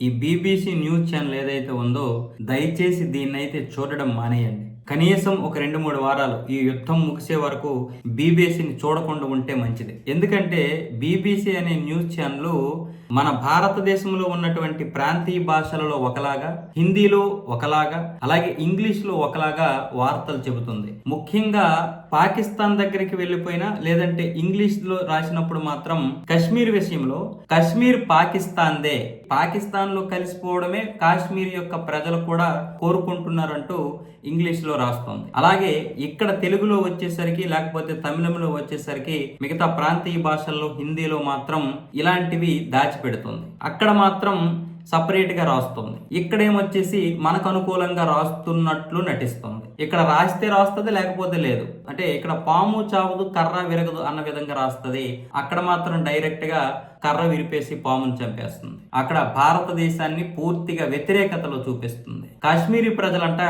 ఈ BBC news channel ఏదైతే ఉందో దయచేసి దీన్నైతే చూడడం మానేయండి. కనీసం ఒక రెండు మూడు వారాలు ఈ యుద్ధం ముగిసే వరకు బీబీసీని చూడకుండా ఉంటే మంచిది. ఎందుకంటే బీబీసీ అనే న్యూస్ ఛానల్ మన భారతదేశంలో ఉన్నటువంటి ప్రాంతీయ భాషలలో ఒకలాగా హిందీలో ఒకలాగా అలాగే ఇంగ్లీష్లో ఒకలాగా వార్తలు చెబుతుంది. ముఖ్యంగా పాకిస్తాన్ దగ్గరికి వెళ్ళిపోయినా లేదంటే ఇంగ్లీష్లో రాసినప్పుడు మాత్రం కశ్మీర్ విషయంలో కశ్మీర్ పాకిస్తాన్దే. పాకిస్తాన్లో కలిసిపోవడమే కాశ్మీర్ యొక్క ప్రజలు కూడా కోరుకుంటున్నారంటూ ఇంగ్లీష్లో లో రాస్తోంది. అలాగే ఇక్కడ తెలుగులో వచ్చేసరికి లేకపోతే తమిళంలో వచ్చేసరికి మిగతా ప్రాంతీయ భాషల్లో హిందీలో మాత్రం ఇలాంటివి దాచిపెడుతుంది. అక్కడ మాత్రం సపరేట్గా రాస్తుంది. ఇక్కడేమొచ్చేసి మనకు అనుకూలంగా రాస్తున్నట్లు నటిస్తుంది. ఇక్కడ రాస్తే రాస్తుంది లేకపోతే లేదు. అంటే ఇక్కడ పాము చావదు కర్ర విరగదు అన్న విధంగా రాస్తుంది. అక్కడ మాత్రం డైరెక్ట్గా కర్ర విరిపేసి పామును చంపేస్తుంది. అక్కడ భారతదేశాన్ని పూర్తిగా వ్యతిరేకతలో చూపిస్తుంది. కాశ్మీరీ ప్రజలంట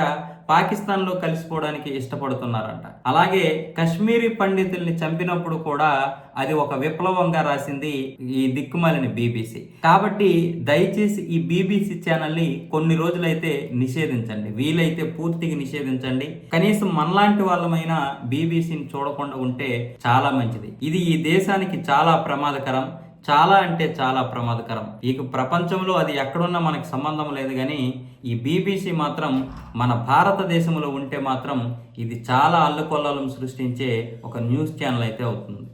పాకిస్తాన్లో కలిసిపోవడానికి ఇష్టపడుతున్నారంట. అలాగే కశ్మీరీ పండితుల్ని చంపినప్పుడు కూడా అది ఒక విప్లవంగా రాసింది ఈ దిక్కుమాలిన బీబీసీ. కాబట్టి దయచేసి ఈ బీబీసీ ఛానల్ని కొన్ని రోజులైతే నిషేధించండి. వీలైతే పూర్తిగా నిషేధించండి. కనీసం మనలాంటి వాళ్ళమైనా బీబీసీని చూడకుండా ఉంటే చాలా మంచిది. ఇది ఈ దేశానికి చాలా ప్రమాదకరం. చాలా అంటే చాలా ప్రమాదకరం. ఇక ప్రపంచంలో అది ఎక్కడున్నా మనకు సంబంధం లేదు కానీ ఈ బీబీసీ మాత్రం మన భారతదేశంలో ఉంటే మాత్రం ఇది చాలా అల్లకొల్లాలను సృష్టించే ఒక న్యూస్ ఛానల్ అయితే అవుతుంది.